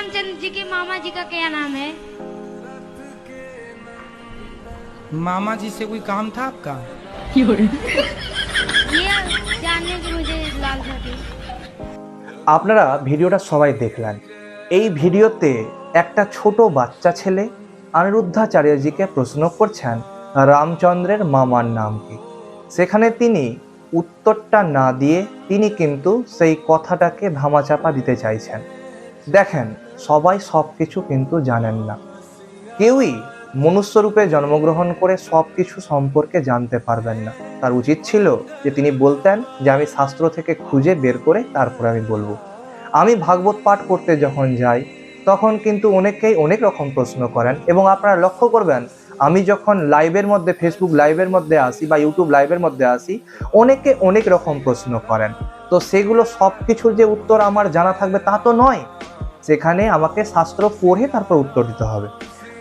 रामचंद्र जी के मामा जी का क्या नाम है मामा जी से कोई काम था आपका ये जानने की मुझे लालसा थी আপনারা ভিডিওটা সবাই দেখলেন এই ভিডিওতে একটা ছোট বাচ্চা ছেলে অনিরুদ্ধাচার্যজিকে প্রশ্ন করছেন রামচন্দ্রের মামার নাম কি সেখানে তিনি উত্তরটা না দিয়ে তিনি কিন্তু সেই কথাটাকে ধামাচাপা দিতে চাইছেন দেখেন সবাই সব কিছু কিন্তু জানেন না। কেউই মনুষ্যরূপে জন্মগ্রহণ করে সব কিছু সম্পর্কে জানতে পারবেন না। তার উচিত ছিল যে তিনি বলতেন যে, আমি শাস্ত্র থেকে খুঁজে বের করে তারপরে আমি বলব। আমি ভাগবত পাঠ করতে যখন যাই, তখন কিন্তু অনেকেই অনেক রকম প্রশ্ন করেন এবং আপনারা লক্ষ্য করবেন, আমি যখন লাইভের মধ্যে ফেসবুক লাইভের মধ্যে আসি বা ইউটিউব লাইভের মধ্যে আসি, অনেকে অনেক রকম প্রশ্ন করেন। তো সেগুলো সব কিছুর যে উত্তর আমার জানা থাকবে তা তো নয়। সেখানে আমাকে শাস্ত্র পড়ে তারপর উত্তর দিতে হবে।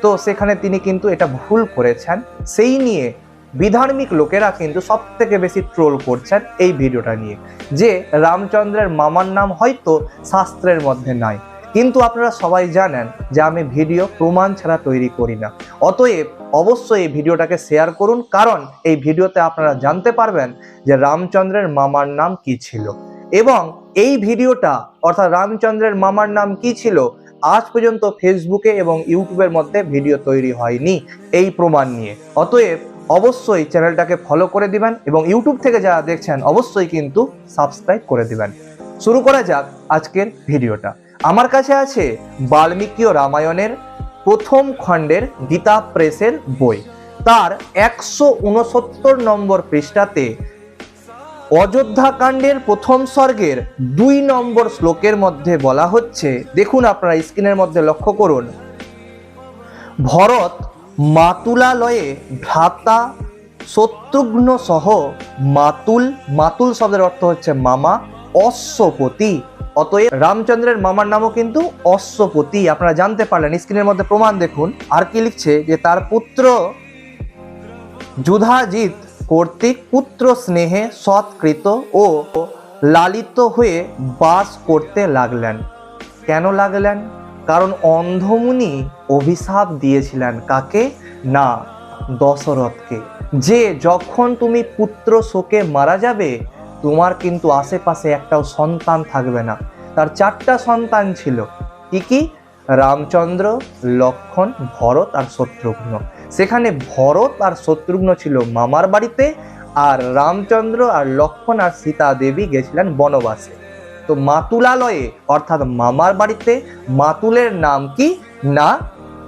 তো সেখানে তিনি কিন্তু এটা ভুল করেছেন। সেই নিয়ে বিধার্মিক লোকেরা কিন্তু সব থেকে বেশি ট্রোল করছেন এই ভিডিওটা নিয়ে। যে রামচন্দ্রের মামার নাম হয়তো শাস্ত্রের মধ্যে নাই। কিন্তু আপনারা সবাই জানেন যে আমি ভিডিও প্রমাণ ছাড়া তৈরি করি না। অতএব অবশ্যই এই ভিডিওটাকে শেয়ার করুন। কারণ এই ভিডিওতে আপনারা জানতে পারবেন যে রামচন্দ্রের মামার নাম কি ছিল। এবং এই ভিডিওটা, অর্থাৎ রামচন্দ্রের মামার নাম কি ছিল, আজ পর্যন্ত ফেসবুকে এবং ইউটিউবের মধ্যে ভিডিও তৈরি হয়নি এই প্রমাণ নিয়ে। অতএব অবশ্যই চ্যানেলটাকে ফলো করে দিবেন এবং ইউটিউব থেকে যারা দেখছেন, অবশ্যই কিন্তু সাবস্ক্রাইব করে দিবেন। শুরু করা যাক আজকের ভিডিওটা। আমার কাছে আছে বাল্মীকি ও রামায়ণের প্রথম খণ্ডের গীতা প্রেসের বই। তার একশো উনসত্তর নম্বর পৃষ্ঠাতে অযোধ্যা কাণ্ডের প্রথম স্বর্গের দুই নম্বর শ্লোকের মধ্যে বলা হচ্ছে, দেখুন আপনারা স্ক্রিনের মধ্যে লক্ষ্য করুন, ভরত মাতুলালয়ে ভ্রাতা শত্রুঘ্ন সহ মাতুল মাতুল শব্দের অর্থ হচ্ছে মামা, অশ্বপতি। অতএব রামচন্দ্রের মামার নামও কিন্তু অশ্বপতি, আপনারা জানতে পারলেন, স্ক্রিনের মধ্যে প্রমাণ দেখুন। আর কি লিখছে যে তার পুত্র যুধাজিৎ কর্তৃক পুত্র স্নেহে সৎকৃত ও লালিত হয়ে বাস করতে লাগলেন। কেন লাগলেন? কারণ অন্ধমুনি অভিশাপ দিয়েছিলেন কাকে? না, দশরথকে। যে যখন তুমি পুত্র শোকে মারা যাবে, তোমার কিন্তু আশেপাশে একটাও সন্তান থাকবে না। তার চারটা সন্তান ছিল। কি কি? রামচন্দ্র, লক্ষণ, ভরত আর শত্রুঘ্ন। সেখানে ভরত আর শত্রুঘ্ন ছিল মামার বাড়িতে, আর রামচন্দ্র আর লক্ষ্মণ আর সীতা দেবী গেছিলেন বনবাসে। তো মাতুলালয়ে, অর্থাৎ মামার বাড়িতে, মাতুলের নাম কি? না,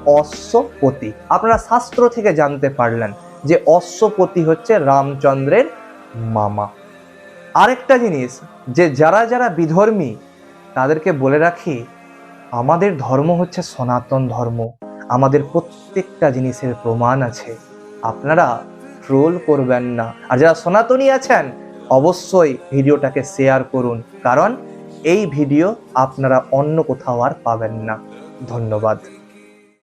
অশ্বপতি। আপনারা শাস্ত্র থেকে জানতে পারলেন যে অশ্বপতি হচ্ছে রামচন্দ্রের মামা। আরেকটা জিনিস, যে যারা যারা বিধর্মী, তাদেরকে বলে রাখি, আমাদের ধর্ম হচ্ছে সনাতন ধর্ম। আমাদের প্রত্যেকটা জিনিসের প্রমাণ আছে। আপনারা ট্রোল করবেন না। আর যারা সনাতনী আছেন, অবশ্যই ভিডিওটাকে শেয়ার করুন। কারণ এই ভিডিও আপনারা অন্য কোথাও আর পাবেন না। ধন্যবাদ।